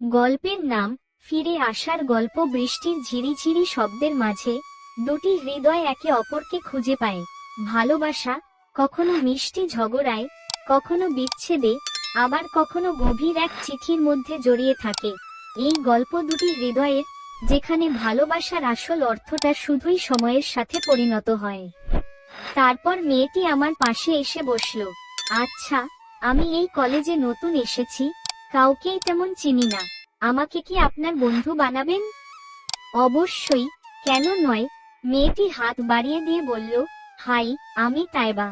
গল্পের নাম, ফিরে আসার গল্প বৃষ্টির ঝিরিঝিরি শব্দের মাঝে, দুটি হৃদয় একে অপরকে খুঁজে পায়। ভালোবাসা, কখনো মিষ্টি ঝগড়ায়, কখনো বিচ্ছেদে, আবার কখনো গভীর এক চিঠির মধ্যে জড়িয়ে থাকে। এই গল্প দুটি হৃদয়ের, যেখানে ভালোবাসার আসল অর্থটা শুধুই সময়ের সাথে পরিণত হয়। তারপর মেয়েটি আমার পাশে এসে বসল। আচ্ছা আমি এই কলেজে নতুন এসেছি কাউকেই তেমন চিনি না। আমাকে কি আপনার বন্ধু বানাবেন? অবশ্যই, কেন নয়? মেয়েটি হাত বাড়িয়ে দিয়ে বলল, হাই, আমি তাইবা।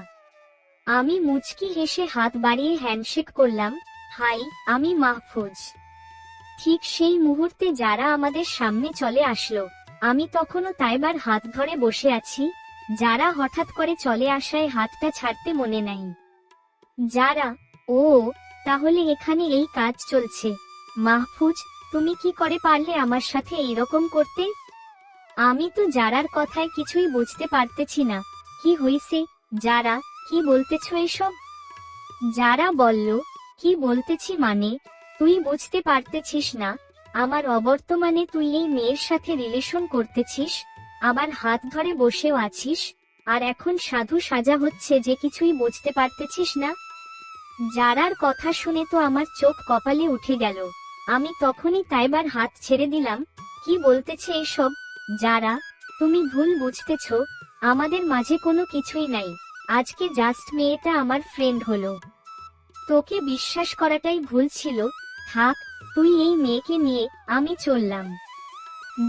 আমি মুচকি হেসে হাত বাড়িয়ে হ্যান্ডশেক করলাম, হাই, আমি মাহফুজ। ঠিক সেই মুহূর্তে যারা আমাদের সামনে চলে আসলো, আমি তখনও তাইবার হাত ধরে বসে আছি, যারা হঠাৎ করে চলে আসায় হাতটা ছাড়তে মনে নাই। যারা, ও তাহলে এখানে এই কাজ চলছে। মাহফুজ, তুমি কি করে পারলে আমার সাথে এইরকম করতে? আমি তো যারার কথায় কিছুই বুঝতে পারতেছি না। কি হইছে? যারা, কি বলতেছ এসব? যারা বলল, কি বলতেছি মানে? তুই বুঝতে পারতেছিস না। আমার অবর্তমানে তুই এই মেয়ের সাথে রিলেশন করতেছিস, আবার হাত ধরে বসেও আছিস, আর এখন সাধু সাজা হচ্ছে যে কিছুই বুঝতে পারতেছিস না? যারার কথা শুনে তো আমার চোখ কপালে উঠে গেল। আমি তখনই তাইবার হাত ছেড়ে দিলাম, কি বলতেছে এসব? যারা, তুমি ভুল বুঝতেছ, আমাদের মাঝে কোনো কিছুই নাই। আজকে জাস্ট মেয়েটা আমার ফ্রেন্ড হলো। তোকে বিশ্বাস করাটাই ভুল ছিল। থাক, তুই এই মেয়েকে নিয়ে আমি চললাম।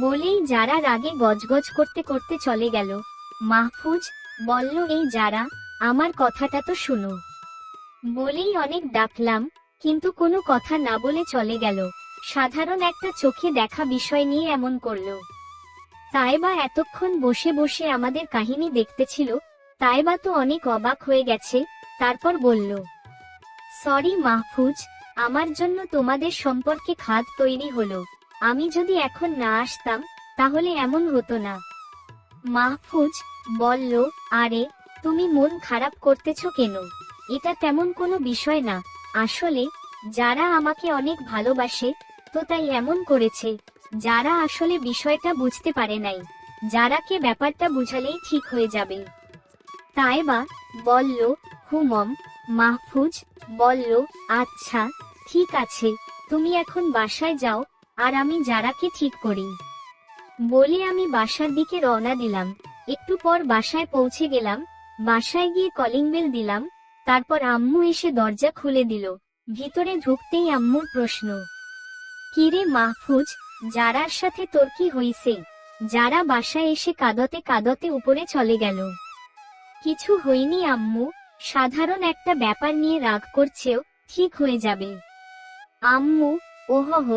বলেই যারা রাগে গজগজ করতে করতে চলে গেল। মাহফুজ বলল, এই যারা, আমার কথাটা তো শুনো। বলেই অনেক ডাকলাম, কিন্তু কোনো কথা না বলে চলে গেল। সাধারণ একটা চোখে দেখা বিষয় নিয়ে এমন করল। তাইবা এতক্ষণ বসে বসে আমাদের কাহিনী দেখতেছিল, তাইবা তো অনেক অবাক হয়ে গেছে, তারপর বলল, সরি মাহফুজ, আমার জন্য তোমাদের সম্পর্কে খাদ তৈরি হলো। আমি যদি এখন না আসতাম, তাহলে এমন হতো না। মাহফুজ বলল, আরে, তুমি মন খারাপ করতেছ কেন? এটা তেমন কোনো বিষয় না। আসলে, যারা আমাকে অনেক ভালোবাসে, তো তাই এমন করেছে। যারা আসলে বিষয়টা বুঝতে পারে নাই, যারাকে ব্যাপারটা বুঝালেই ঠিক হয়ে যাবে। তাই বা, বলল, হুমম, মাহফুজ, বলল আচ্ছা ঠিক আছে, তুমি এখন বাসায় যাও, আর আমি যারাকে ঠিক করি। বলে আমি বাসার দিকে রওনা দিলাম। একটু পর বাসায় পৌঁছে গেলাম, বাসায় গিয়ে কলিং বেল দিলাম তারপর আম্মু এসে দরজা খুলে দিল। ভিতরে ঢুকতেই আম্মুর প্রশ্ন কিরে মাহফুজ, যারার সাথে তোর কি হইছে? যারা বাসায় এসে কাদতে কাদতে উপরে চলে গেল। কিছু হয়নি আম্মু, সাধারণ একটা ব্যাপার নিয়ে রাগ করছেও ঠিক হয়ে যাবে। আম্মু ওহহ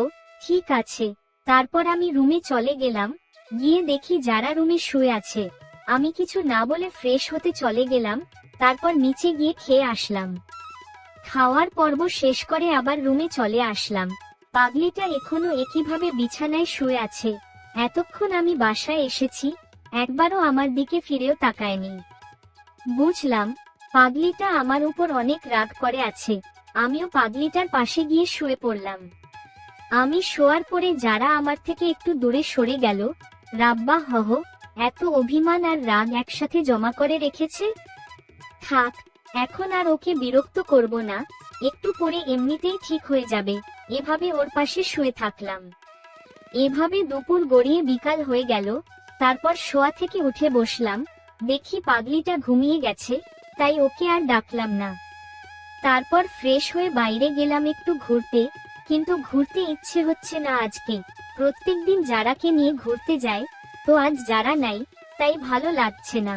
ঠিক আছে। তারপর আমি রুমে চলে গেলাম, গিয়ে দেখি যারা রুমে শুয়ে আছে। আমি কিছু না বলে ফ্রেশ হতে চলে গেলাম তারপর নিচে গিয়ে খেয়ে আসলাম। খাওয়ার পর্ব শেষ করে আবার রুমে চলে আসলাম। পাগলিটা এখনও একইভাবে বিছানায় শুয়ে আছে। এতক্ষণ আমি বাসায় এসেছি, একবারও আমার দিকে ফিরেও তাকায়নি। বুঝলাম, পাগলিটা আমার উপর অনেক রাগ করে আছে। আমিও পাগলিটার পাশে গিয়ে শুয়ে পড়লাম। আমি শোয়ার পরে যারা আমার থেকে একটু দূরে সরে গেল, রাব্বা হহ এত অভিমান আর রাগ একসাথে জমা করে রেখেছে? থাক, এখন আর ওকে বিরক্ত করব না, একটু পরে এমনিতেই ঠিক হয়ে যাবে, এভাবে ওর পাশে শুয়ে থাকলাম। এভাবে দুপুর গড়িয়ে বিকাল হয়ে গেল, তারপর শোয়া থেকে উঠে বসলাম, দেখি পাগলিটা ঘুমিয়ে গেছে, তাই ওকে আর ডাকলাম না। তারপর ফ্রেশ হয়ে বাইরে গেলাম একটু ঘুরতে, কিন্তু ঘুরতে ইচ্ছে হচ্ছে না আজকে, প্রত্যেকদিন যারাকে নিয়ে ঘুরতে যায়, তো আজ যারা নাই, তাই ভালো লাগছে না।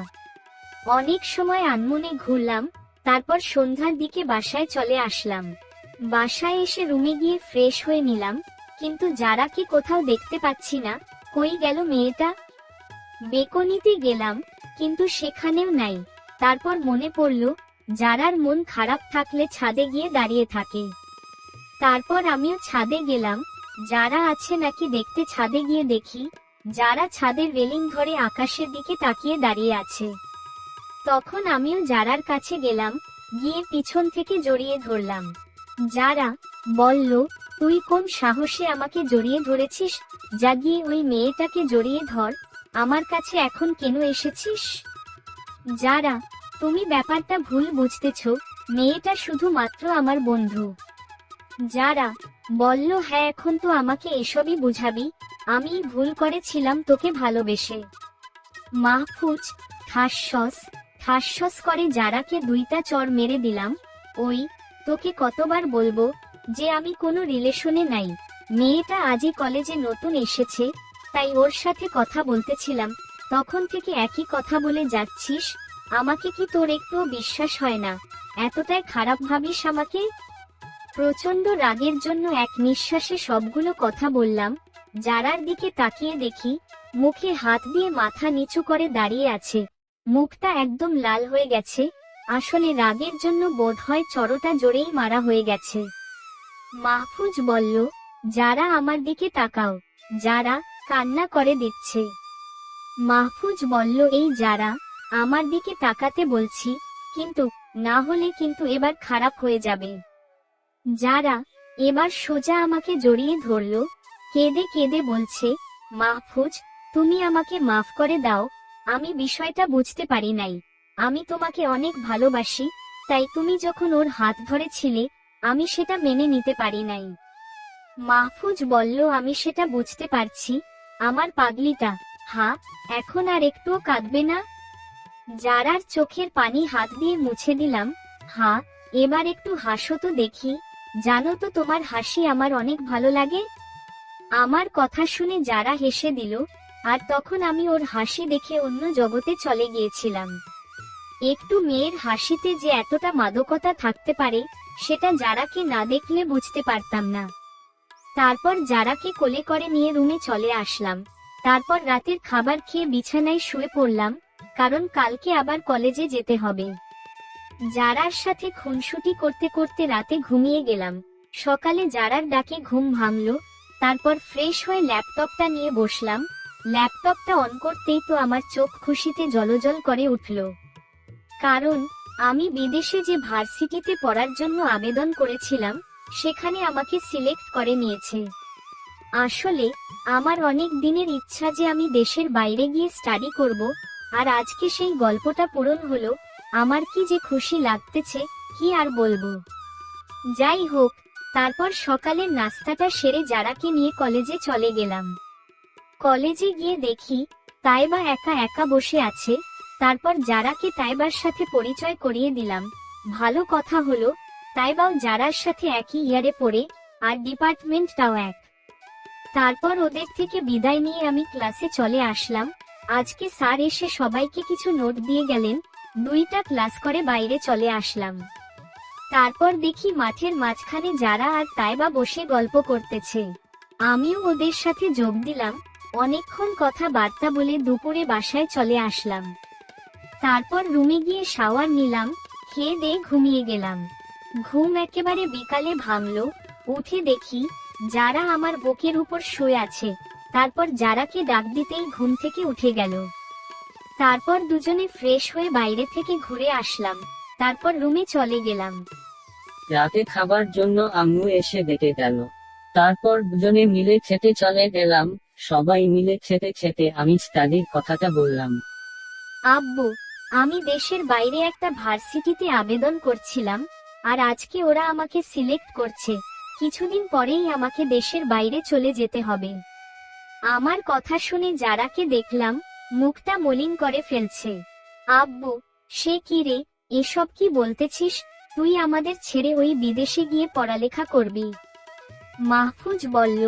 অনেক সময় আনমনে ঘুরলাম, তারপর সন্ধ্যার দিকে বাসায় চলে আসলাম। বাসায় এসে রুমে গিয়ে ফ্রেশ হয়ে নিলাম, কিন্তু যারা কি কোথাও দেখতে পাচ্ছি না, কই গেল মেয়েটা? বেকনিতে গেলাম, কিন্তু সেখানেও নাই। তারপর মনে পড়ল, যারার মন খারাপ থাকলে ছাদে গিয়ে দাঁড়িয়ে থাকে। তারপর আমিও ছাদে গেলাম, যারা আছে নাকি দেখতে ছাদে গিয়ে দেখি, যারা ছাদের রেলিং ধরে আকাশের দিকে তাকিয়ে দাঁড়িয়ে আছে। তখন আমিও যারার কাছে গেলাম, গিয়ে পিছন থেকে জড়িয়ে ধরলাম। যারা, বলল, তুই কোন সাহসে আমাকে জড়িয়ে ধরেছিস? জাগিয়ে ওই মেয়েটাকে জড়িয়ে ধর, আমার কাছে এখন কেন এসেছিস? যারা, তুমি ব্যাপারটা ভুল বুঝতেছ, মেয়েটা শুধুমাত্র আমার বন্ধু। যারা, বলল হ্যাঁ এখন তো আমাকে এসবই বুঝাবি আমি ভুল করেছিলাম তোকে ভালোবেসে। মাহফুজ ঠাসস ঠাসস করে যারাকে দুইটা চর মেরে দিলাম, ওই, তোকে কতবার বলব, যে আমি কোনো রিলেশনে নাই। মেয়েটা আজই কলেজে নতুন এসেছে, তাই ওর সাথে কথা বলতেছিলাম, তখন থেকে একই কথা বলে যাচ্ছিস, আমাকে কি তোর একটুও বিশ্বাস হয় না? এতটাই খারাপ ভাবিস আমাকে? প্রচণ্ড রাগের জন্য এক নিঃশ্বাসে সবগুলো কথা বললাম, যারার দিকে তাকিয়ে দেখি, মুখে হাত দিয়ে মাথা নিচু করে দাঁড়িয়ে আছে। মুখটা একদম লাল হয়ে গেছে। আসলে রাগের জন্য বোধ হয় চড়টা জোরেই মারা হয়ে গেছে। মাহফুজ বলল, যারা আমার দিকে তাকাও, যারা কান্না করে দিচ্ছে। মাহফুজ বলল, এই যারা আমার দিকে তাকাতে বলছি, কিন্তু না হলে কিন্তু এবার খারাপ হয়ে যাবে। যারা এবার সোজা আমাকে জড়িয়ে ধরল, কেঁদে কেঁদে বলছে, মাহফুজ, তুমি আমাকে মাফ করে দাও আমি বিষয়টা বুঝতে পারি নাই। আমি তোমাকে অনেক ভালোবাসি, তাই তুমি যখন ওর হাত ধরেছিলে, আমি সেটা মেনে নিতে পারি নাই। মাহফুজ বলল, আমি সেটা বুঝতে পারছি। আমার পাগলিটা, হা, এখন আর একটুও কাঁদবে না? যারার চোখের পানি হাত দিয়ে মুছে দিলাম, হা, এবার একটু হাসো তো দেখি। জানো তো তোমার হাসি আমার অনেক ভালো লাগে? আমার কথা শুনে যারা হেসে দিল আর তখন আমি ওর হাসি দেখে অন্য জগতে চলে গিয়েছিলাম। একটু মেয়ের হাসিতে যে এতটা মাদকতা থাকতে পারে, সেটা যারাকে না দেখলে বুঝতে পারতাম না। তারপর যারাকে কোলে করে নিয়ে রুমে চলে আসলাম। তারপর রাতের খাবার খেয়ে বিছানায় শুয়ে পড়লাম, কারণ কালকে আবার কলেজে যেতে হবে। যারার সাথে খুনসুটি করতে করতে রাতে ঘুমিয়ে গেলাম। সকালে যারার ডাকে ঘুম ভাঙল, তারপর ফ্রেশ হয়ে ল্যাপটপটা নিয়ে বসলাম ল্যাপটপটা অন করতেই তো আমার চোখ খুশিতে জলজল করে উঠল। কারণ, আমি বিদেশে যে ভার্সিটিতে পড়ার জন্য আবেদন করেছিলাম, সেখানে আমাকে সিলেক্ট করে নিয়েছে। আসলে, আমার অনেক দিনের ইচ্ছা যে আমি দেশের বাইরে গিয়ে স্টাডি করব, আর আজকে সেই গল্পটা পূরণ হলো, আমার কি যে খুশি লাগতেছে, কি আর বলব। যাই হোক, তারপর সকালের নাস্তাটা সেরে যারাকে নিয়ে কলেজে চলে গেলাম। কলেজে গিয়ে দেখি তাইবা একা একা বসে আছে, তারপর যারাকে তাইবার সাথে পরিচয় করিয়ে দিলাম। ভালো কথা হলো তাইবাও যারার সাথে একই ইয়ারে পড়ে, আর ডিপার্টমেন্টটাও এক। তারপর ওদের থেকে বিদায় নিয়ে আমি ক্লাসে চলে আসলাম। আজকে স্যার এসে সবাইকে কিছু নোট দিয়ে গেলেন, দুইটা ক্লাস করে বাইরে চলে আসলাম। তারপর দেখি মাঠের মাঝখানে যারা আর তাইবা বসে গল্প করতেছে। আমিও ওদের সাথে যোগ দিলাম অনেকক্ষণ কথা বার্তা বলে দুপুরে বাসায় চলে আসলাম। তারপর রুমে গিয়ে শাওয়ার নিলাম, খেয়ে দিয়ে ঘুমিয়ে গেলাম। ঘুম একেবারে বিকালে ভাঙলো, উঠে দেখি যারা আমার বুকের উপর শুয়ে আছে, তারপর যারাকে ডাক দিতেই ঘুম থেকে উঠে গেল। তারপর দুজনে ফ্রেশ হয়ে বাইরে থেকে ঘুরে আসলাম, তারপর রুমে চলে গেলাম। রাতে খাবার জন্য আম্মু এসে ডেকে গেল। তারপর দুজনে মিলে খেতে চলে গেলাম সবাই মিলে খেতে খেতে আমি স্টাডির কথাটা বললাম। আব্বু, আমি দেশের বাইরে একটা ভার্সিটিতে আবেদন করছিলাম, আর আজকে ওরা আমাকে সিলেক্ট করছে। কিছুদিন পরেই আমাকে দেশের বাইরে চলে যেতে হবে। আমার কথা শুনে যারাকে দেখলাম, মুখটা মলিন করে ফেলছে। আব্বু, সে কি রে? এসব কি বলতেছিস? তুই আমাদের ছেড়ে ওই বিদেশে গিয়ে পড়ালেখা করবি। মাহফুজ বলল,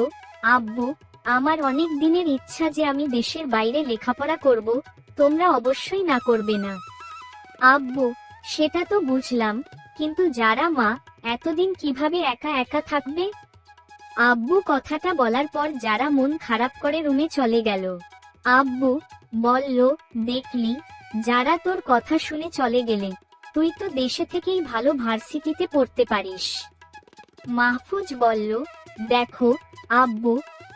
আব্বু আমার অনেক দিনের ইচ্ছা যে আমি দেশের বাইরে লেখাপড়া করব, তোমরা অবশ্যই না করবে না। আব্বু, সেটা তো বুঝলাম, কিন্তু যারা মা, এতদিন কীভাবে একা একা থাকবে? আব্বু কথাটা বলার পর যারা মন খারাপ করে রুমে চলে গেল। আব্বু, বলল, দেখলি, যারা তোর কথা শুনে চলে গেলে, তুই তো দেশে থেকেই ভালো ভার্সিটিতে পড়তে পারিস। মাহফুজ বলল, দেখো, আব্বু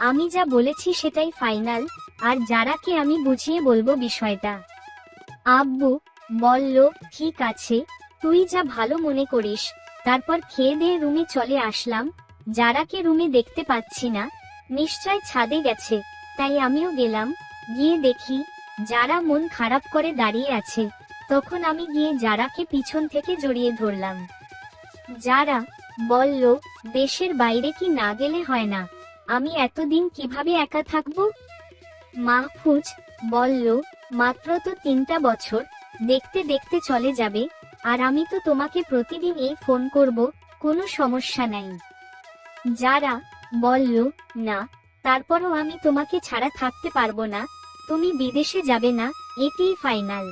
আমি যা বলেছি সেটাই ফাইনাল, আর যারাকে আমি বুঝিয়ে বলব বিষয়টা। আব্বু বলল ঠিক আছে, তুই যা ভালো মনে করিস, তারপর খেয়ে দিয়ে রুমে চলে আসলাম, যারাকে রুমে দেখতে পাচ্ছি না, নিশ্চয় ছাদে গেছে, তাই আমিও গেলাম, গিয়ে দেখি, যারা মন খারাপ করে দাঁড়িয়ে আছে, তখন আমি গিয়ে যারাকে পিছন থেকে জড়িয়ে ধরলাম। যারা বলল দেশের বাইরে কি না গেলে হয় না আমি এতদিন কীভাবে একা থাকব? মাহফুজ বলল, মাত্র তো তিনটা বছর, দেখতে দেখতে চলে যাবে, আর আমি তো তোমাকে প্রতিদিন এই ফোন করব, কোনো সমস্যা নাই। যারা, বলল, না, তারপরও আমি তোমাকে ছাড়া থাকতে পারব না, তুমি বিদেশে যাবে না, এটিই ফাইনাল।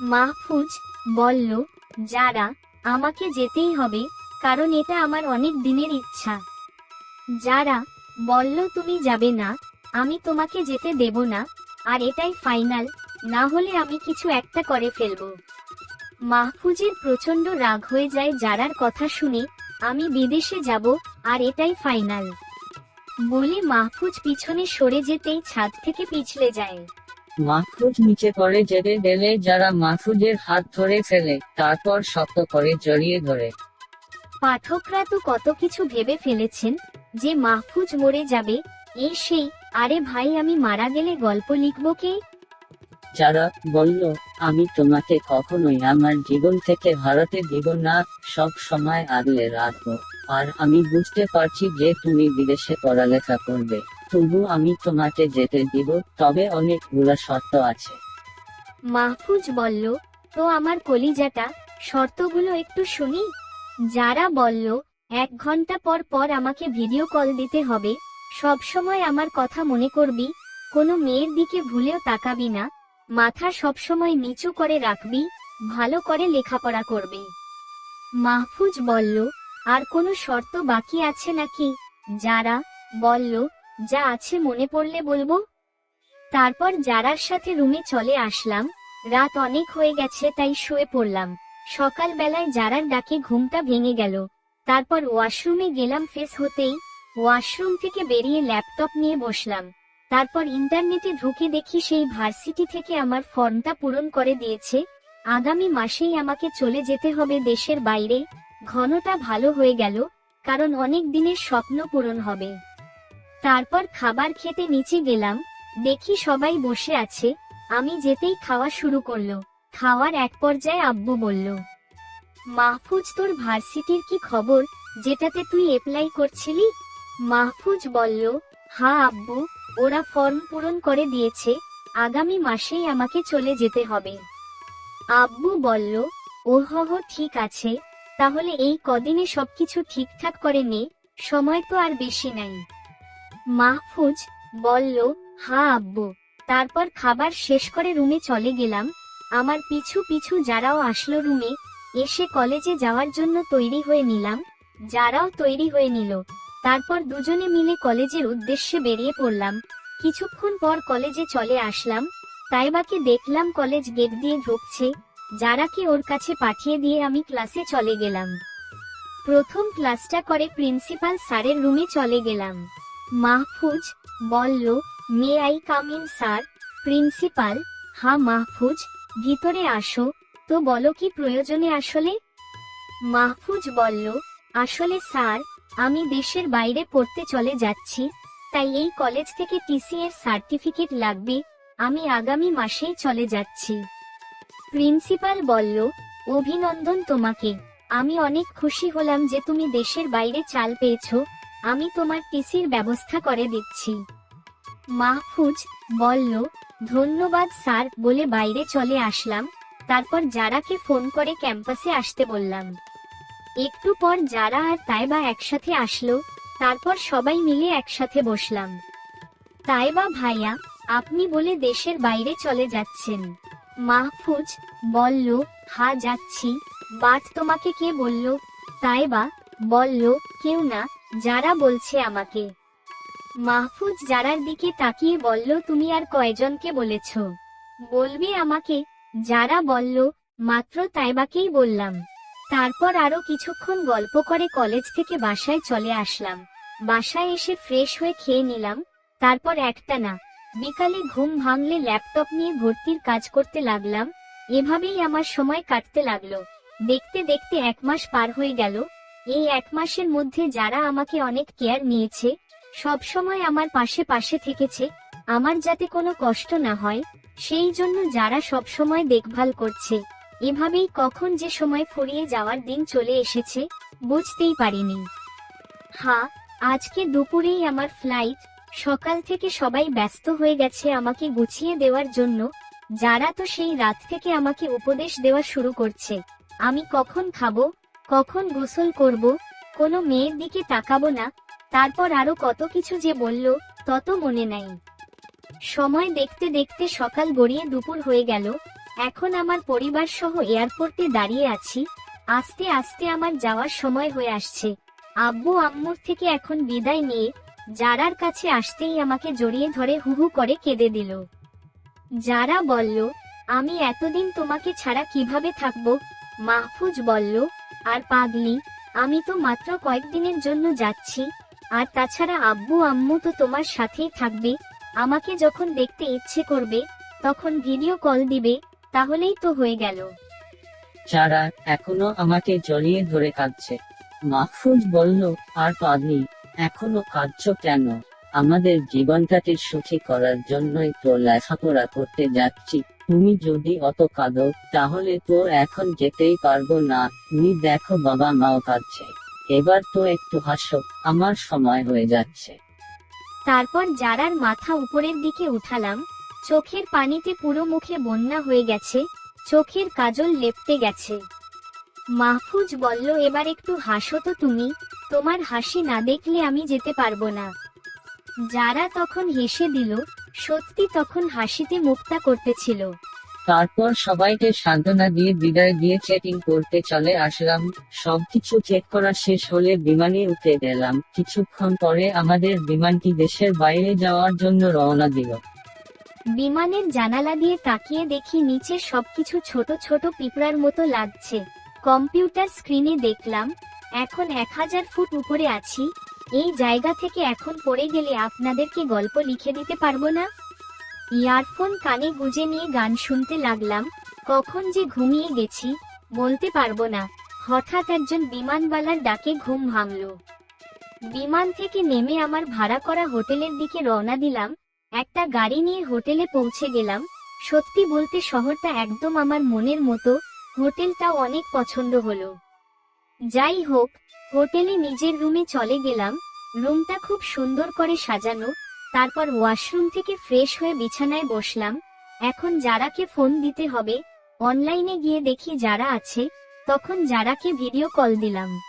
মাহফুজ বলল, যারা, আমাকে যেতেই হবে, কারণ এটা আমার অনেক দিনের ইচ্ছা। যারা বলল তুমি যাবে না আমি তোমাকে যেতে দেব না আর এটাই ফাইনাল না হলে আমি কিছু একটা করে ফেলব। মাহফুজের প্রচণ্ড রাগ হয়ে যায় যারার কথা শুনে আমি বিদেশে যাব আর এটাই ফাইনাল। বলে মাহফুজ পিছনে সরে যেতেই ছাদ থেকে পিছলে যায়। মাহফুজ নিচে পড়ে যেতে গেলে যারা মাহফুজের হাত ধরে ফেলে তারপর শক্ত করে জড়িয়ে ধরে। পাঠকরা তো কত কিছু ভেবে ফেলেছেন যে মাহফুজ মরে যাবে এই সেই আরে ভাই আমি মারা গেলে গল্প লিখব কে? যারা বলল আমি তোমাকে কখনোই আমার জীবন থেকে হারাতে দিব না সব সময় আগলে রাখব। আর আমি বুঝতে পারছি যে তুমি বিদেশে পড়ালেখা করবে। তবু আমি তোমাকে যেতে দিব তবে অনেকগুলা শর্ত আছে। মাহফুজ বলল তো আমার কলিজাটা শর্তগুলো একটু শুনি? যারা বলল এক ঘণ্টা পর পর আমাকে ভিডিও কল দিতে হবে। সব সময় আমার কথা মনে করবি, কোনো মেয়ের দিকে ভুলেও তাকাবি না। মাথা সব সময় নিচু করে রাখবি, ভালো করে লেখাপড়া করবি। মাহফুজ বলল, আর কোনো শর্ত বাকি আছে নাকি? যারা, বলল, যা আছে মনে পড়লে বলব? তারপর যারার সাথে রুমে চলে আসলাম। রাত অনেক হয়ে গেছে তাই শুয়ে পড়লাম। সকালবেলায় যারার ডাকে ঘুমটা ভেঙে গেল। তারপর ওয়াশরুমে গেলাম ফেস হতেই, ওয়াশরুম থেকে বেরিয়ে ল্যাপটপ নিয়ে বসলাম। তারপর ইন্টারনেটে ঢুকে দেখি সেই ভার্সিটি থেকে আমার ফর্মটা পূরণ করে দিয়েছে। আগামী মাসেই আমাকে চলে যেতে হবে দেশের বাইরে। ঘনটা ভালো হয়ে গেল, কারণ অনেক দিনের স্বপ্ন পূরণ হবে। তারপর খাবার খেতে নিচে গেলাম, দেখি সবাই বসে আছে, আমি যেতেই খাওয়া শুরু করল। খাওয়ার এক পর্যায়ে আব্বু বলল মাহফুজ তোর ভার্সিটির কি খবর? যেটাতে তুই এপ্লাই করছিলি? মাহফুজ বলল হ্যাঁ আব্বু ওরা ফর্ম পূরণ করে দিয়েছে। আগামী মাসেই আমাকে চলে যেতে হবে। আব্বু বলল ও হ হ, ঠিক আছে। তাহলে এই কদিনে সবকিছু ঠিকঠাক করে নে সময় তো আর বেশি নাই। মাহফুজ বলল হ্যাঁ আব্বু তারপর খাবার শেষ করে রুমে চলে গেলাম। আমার পিছু পিছু যারাও আসলো রুমে এসে কলেজে যাওয়ার জন্য তৈরি হয়ে নিলাম। যারাও তৈরি হয়ে নিল। তারপর দুজনে মিলে কলেজের উদ্দেশ্যে বেরিয়ে পড়লাম। কিছুক্ষণ পর কলেজে চলে আসলাম। তাইবাকে দেখলাম কলেজ গেট দিয়ে ঢুকছে। যারাকে ওর কাছে পাঠিয়ে দিয়ে আমি ক্লাসে চলে গেলাম। প্রথম ক্লাসটা করে প্রিন্সিপাল স্যারের রুমে চলে গেলাম। মাহফুজ বলল may I come in sir principal? হা মাহফুজ, ভিতরে আসো। তো বলো কি প্রয়োজনে আসলে? মাহফুজ বলল, আসলে স্যার, আমি দেশের বাইরে পড়তে চলে যাচ্ছি, তাই এই কলেজ থেকে টিসি এর সার্টিফিকেট লাগবে, আমি আগামী মাসেই চলে যাচ্ছি। প্রিন্সিপাল বলল, অভিনন্দন তোমাকে, আমি অনেক খুশি হলাম যে তুমি দেশের বাইরে চাল পেয়েছ, আমি তোমার টিসির ব্যবস্থা করে দিচ্ছি। মাহফুজ বলল, ধন্যবাদ স্যার বলে বাইরে চলে আসলাম তারপর যারাকে ফোন করে ক্যাম্পাসে আসতে বললাম। একটু পর যারা আর তাইবা একসাথে আসলো, তারপর সবাই মিলে একসাথে বসলাম। তাইবা ভাইয়া, আপনি বলে দেশের বাইরে চলে যাচ্ছেন। মাহফুজ, বলল, হা, যাচ্ছি। বাট তোমাকে কে বলল? তাইবা বলল, কেউ না, যারা বলছে আমাকে। মাহফুজ যারার দিকে তাকিয়ে বলল, তুমি আর কয়জনকে বলেছ? বলবি আমাকে যারা বলল, মাত্র তাইবাকেই বললাম। তারপর আরও কিছুক্ষণ গল্প করে কলেজ থেকে বাসায় চলে আসলাম। বাসায় এসে ফ্রেশ হয়ে খেয়ে নিলাম, তারপর একটা না বিকালে ঘুম ভাঙলে ল্যাপটপ নিয়ে ভর্তির কাজ করতে লাগলাম, এভাবেই আমার সময় কাটতে লাগল। দেখতে দেখতে এক মাস পার হয়ে গেল। এই এক মাসের মধ্যে যারা আমাকে অনেক কেয়ার নিয়েছে সব সময় আমার পাশে পাশে থেকেছে। আমার যাতে কোনো কষ্ট না হয় সেই জন্য যারা সব সময় দেখভাল করছে, এভাবেই কখন যে সময় ফুরিয়ে যাওয়ার দিন চলে এসেছে, বুঝতেই পারিনি। হ্যাঁ আজকে দুপুরেই আমার ফ্লাইট সকাল থেকে সবাই ব্যস্ত হয়ে গেছে আমাকে গুছিয়ে দেওয়ার জন্য, যারা তো সেই রাত থেকে আমাকে উপদেশ দেওয়া শুরু করছে, আমি কখন খাব, কখন গোসল করব, কোনো মেয়ের দিকে তাকাবো না, তারপর আরও কত কিছু যে বলল, তত মনে নাই। সময় দেখতে দেখতে সকাল গড়িয়ে দুপুর হয়ে গেল। এখন আমার পরিবার সহ এয়ারপোর্টে দাঁড়িয়ে আছি। আস্তে আস্তে আমার যাওয়ার সময় হয়ে আসছে। আব্বু আম্মুর থেকে এখন বিদায় নিয়ে যারার কাছে আসতেই আমাকে জড়িয়ে ধরে হুহু করে কেঁদে দিল। যারা বলল, আমি এতদিন তোমাকে ছাড়া কীভাবে থাকব? মাহফুজ বলল, আর পাগলি, আমি তো মাত্র কয়েকদিনের জন্য যাচ্ছি। আর তাছাড়া আব্বু আম্মু তো তোমার সাথেই থাকবে। আমাকে যখন দেখতে ইচ্ছে করবে, তখন ভিডিও কল দিবে, তাহলেই তো হয়ে গেল। যারা এখনও আমাকে জড়িয়ে ধরে কাঁদছে। মাহফুজ বলল, আর পাগলি, এখনও কাঁদছো কেন? আমাদের জীবনটাকে সুখী করার জন্যই তো লেখাপড়া করতে যাচ্ছি। তুমি যদি অত কাঁদো, তাহলে তো এখন যেতেই পারব না। তুমি দেখো বাবা মাও কাঁদছে। এবার তো একটু হাসো, আমার সময় হয়ে যাচ্ছে। তারপর জারার মাথা উপরের দিকে উঠালাম, চোখের পানিতে পুরো মুখে বন্যা হয়ে গেছে, চোখের কাজল লেপটে গেছে। মাহফুজ বলল, এবার একটু হাসো তো তুমি, তোমার হাসি না দেখলে আমি যেতে পারব না। যারা তখন হেসে দিল, সত্যি তখন হাসিতে মুক্তা করতেছিল। তারপর সবাইকে সান্ত্বনা দিয়ে বিদায় দিয়ে চেকিং করতে চলে আসলাম। সবকিছু চেক করা শেষ হলে বিমানে উঠে গেলাম। কিছুক্ষণ পরে আমাদের বিমানটি দেশের বাইরে যাওয়ার জন্য রওনা দিল। বিমানের জানালা দিয়ে তাকিয়ে দেখি নিচে সবকিছু ছোট ছোট পিঁপড়ার মতো লাগছে। কম্পিউটার স্ক্রিনে দেখলাম, এখন এক হাজার ফুট উপরে আছি। এই জায়গা থেকে এখন পড়ে গেলে আপনাদেরকে গল্প লিখে দিতে পারব না? ইয়ারফোন কানে গুজে নিয়ে গান শুনতে লাগলাম, কখন যে ঘুমিয়ে গেছি, বলতে পারব না। হঠাৎ একজন বিমানবালার ডাকে ঘুম ভাঙলো। বিমান থেকে নেমে আমার ভাড়া করা হোটেলের দিকে রওনা দিলাম, একটা গাড়ি নিয়ে হোটেলে পৌঁছে গেলাম। সত্যি বলতে শহরটা একদম আমার মনের মতো, হোটেলটাও অনেক পছন্দ হলো। যাই হোক, হোটেলে নিজের রুমে চলে গেলাম, রুমটা খুব সুন্দর করে সাজানো তারপর ওয়াশরুম থেকে ফ্রেশ হয়ে বিছানায় বসলাম। এখন যারাকে ফোন দিতে হবে, অনলাইনে গিয়ে দেখি যারা আছে, তখন যারাকে ভিডিও কল দিলাম।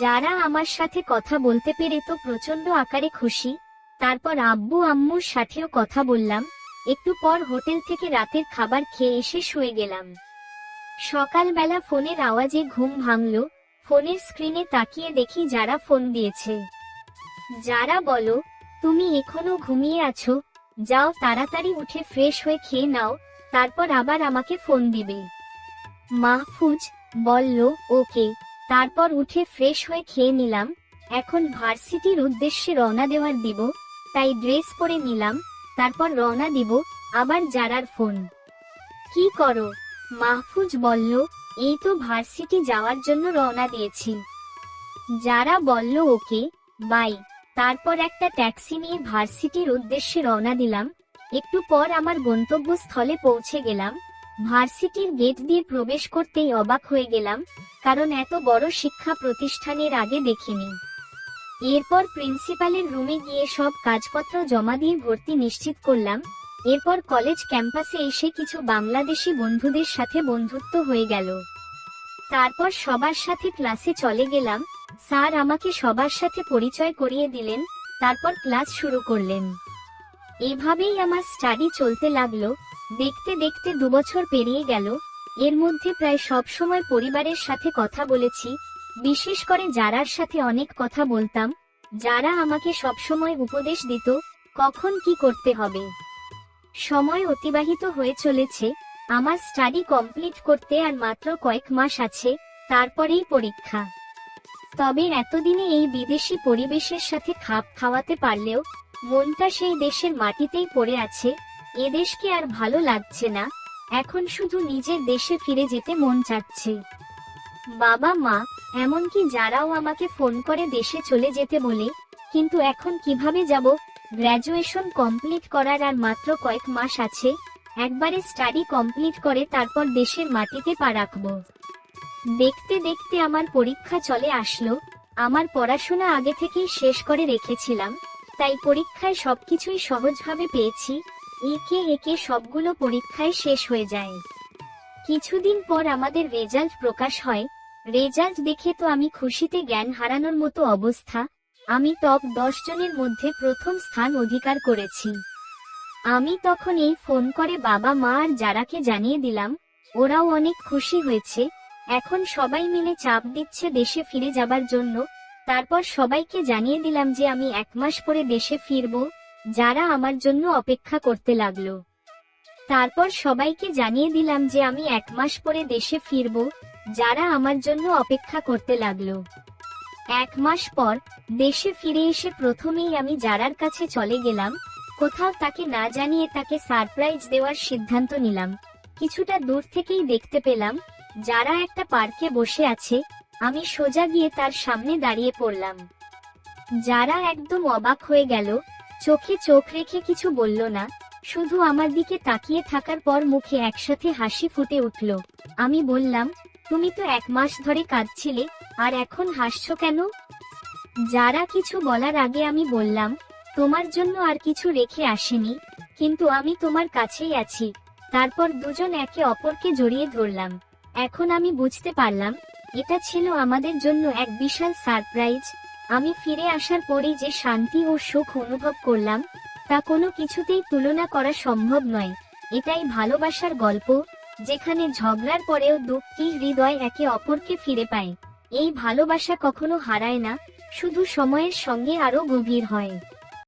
যারা আমার সাথে কথা বলতে পেরে তো প্রচণ্ড আকারে খুশি। তারপর আব্বু আম্মুর সাথেও কথা বললাম। একটু পর হোটেল থেকে রাতের খাবার খেয়ে এসে শুয়ে গেলাম। সকালবেলা ফোনের আওয়াজে ঘুম ভাঙলো। ফোনের স্ক্রিনে তাকিয়ে দেখি যারা ফোন দিয়েছে। যারা বলো তুমি এখনও ঘুমিয়ে আছো? যাও তাড়াতাড়ি উঠে ফ্রেশ হয়ে খেয়ে নাও, তারপর আবার আমাকে ফোন দিবে। মাহফুজ বলল, ওকে। তারপর উঠে ফ্রেশ হয়ে খেয়ে নিলাম। এখন ভার্সিটির উদ্দেশ্যে রওনা দেওয়ার দিব, তাই ড্রেস পরে নিলাম, তারপর রওনা দিব, আবার যারার ফোন কি করো? মাহফুজ বলল, এই তো ভার্সিটি যাওয়ার জন্য রওনা দিয়েছি। যারা বলল, ওকে। বাই। তারপর একটা ট্যাক্সি নিয়ে ভার্সিটির উদ্দেশ্যে রওনা দিলাম। একটু পর আমার গন্তব্যস্থলে পৌঁছে গেলাম। ভার্সিটির গেট দিয়ে প্রবেশ করতেই অবাক হয়ে গেলাম, কারণ এত বড় শিক্ষা প্রতিষ্ঠানের আগে দেখিনি। এরপর প্রিন্সিপালের রুমে গিয়ে সব কাজপত্র জমা দিয়ে ভর্তি নিশ্চিত করলাম। এরপর কলেজ ক্যাম্পাসে এসে কিছু বাংলাদেশি বন্ধুদের সাথে বন্ধুত্ব হয়ে গেল। তারপর সবার সাথে ক্লাসে চলে গেলাম। স্যার আমাকে সবার সাথে পরিচয় করিয়ে দিলেন, তারপর ক্লাস শুরু করলেন। এভাবেই আমার স্টাডি চলতে লাগল, দেখতে দেখতে দুবছর পেরিয়ে গেল, এর মধ্যে প্রায় সব সময় পরিবারের সাথে কথা বলেছি, বিশেষ করে যারার সাথে অনেক কথা বলতাম, যারা আমাকে সবসময় উপদেশ দিত, কখন কি করতে হবে। সময় অতিবাহিত হয়ে চলেছে, আমার স্টাডি কমপ্লিট করতে আর মাত্র কয়েক মাস আছে, তারপরেই পরীক্ষা। তবে এতদিনে এই বিদেশি পরিবেশের সাথে খাপ খাওয়াতে পারলেও মনটা সেই দেশের মাটিতেই পড়ে আছে। এ দেশকে আর ভালো লাগছে না। এখন শুধু নিজের দেশে ফিরে যেতে মন চাচ্ছে। বাবা, মা, এমনকি যারাও আমাকে ফোন করে দেশে চলে যেতে বলে, কিন্তু এখন কীভাবে যাব? গ্র্যাজুয়েশন কমপ্লিট করার আর মাত্র কয়েক মাস আছে। একবারে স্টাডি কমপ্লিট করে তারপর দেশের মাটিতে পা রাখব। দেখতে দেখতে আমার পরীক্ষা চলে আসলো। আমার পড়াশোনা আগে থেকেই শেষ করে রেখেছিলাম। তাই পরীক্ষায় সবকিছুই সহজভাবে পেয়েছি। একে একে সবগুলো পরীক্ষায় শেষ হয়ে যায়। কিছুদিন পর আমাদের রেজাল্ট প্রকাশ হয়। রেজাল্ট দেখে তো আমি খুশিতে জ্ঞান হারানোর মতো অবস্থা। আমি টপ দশ জনের মধ্যে প্রথম স্থান অধিকার করেছি। আমি তখন এই ফোন করে বাবা মা আর যারাকে জানিয়ে দিলাম, ওরাও অনেক খুশি হয়েছে। এখন সবাই মিলে চাপ দিচ্ছে দেশে ফিরে যাবার জন্য। তারপর সবাইকে জানিয়ে দিলাম যে আমি এক মাস পরে দেশে ফিরব, যারা আমার জন্য অপেক্ষা করতে লাগল। তারপর সবাইকে জানিয়ে দিলাম যে আমি এক মাস পরে দেশে ফিরব, যারা আমার জন্য অপেক্ষা করতে লাগল। এক মাস পর, দেশে ফিরে এসে প্রথমেই আমি যারার কাছে চলে গেলাম, কোথাও তাকে না জানিয়ে তাকে সারপ্রাইজ দেওয়ার সিদ্ধান্ত নিলাম। কিছুটা দূর থেকেই দেখতে পেলাম যারা একটা পার্কে বসে আছে, আমি সোজা গিয়ে তার সামনে দাঁড়িয়ে পড়লাম। যারা একদম অবাক হয়ে গেল, চোখে চোখ রেখে কিছু বলল না, শুধু আমার দিকে তাকিয়ে থাকার পর মুখে একসাথে হাসি ফুটে উঠল। আমি বললাম, তুমি তো এক মাস ধরে কাঁদছিলে, আর এখন হাসছো কেন? যারা কিছু বলার আগে আমি বললাম, তোমার জন্য আর কিছু রেখে আসেনি, কিন্তু আমি তোমার কাছেই আছি। তারপর দুজন একে অপরকে জড়িয়ে ধরলাম। এখন আমি বুঝতে পারলাম, এটা ছিল আমাদের জন্য এক বিশাল সারপ্রাইজ। আমি ফিরে আসার পরেই যে শান্তি ও সুখ অনুভব করলাম, তা কোনো কিছুতেই তুলনা করা সম্ভব নয়। এটাই ভালোবাসার গল্প, যেখানে ঝগড়ার পরেও দুঃখী হৃদয় একে অপরকে ফিরে পায়। এই ভালোবাসা কখনো হারায় না, শুধু সময়ের সঙ্গে আরও গভীর হয়।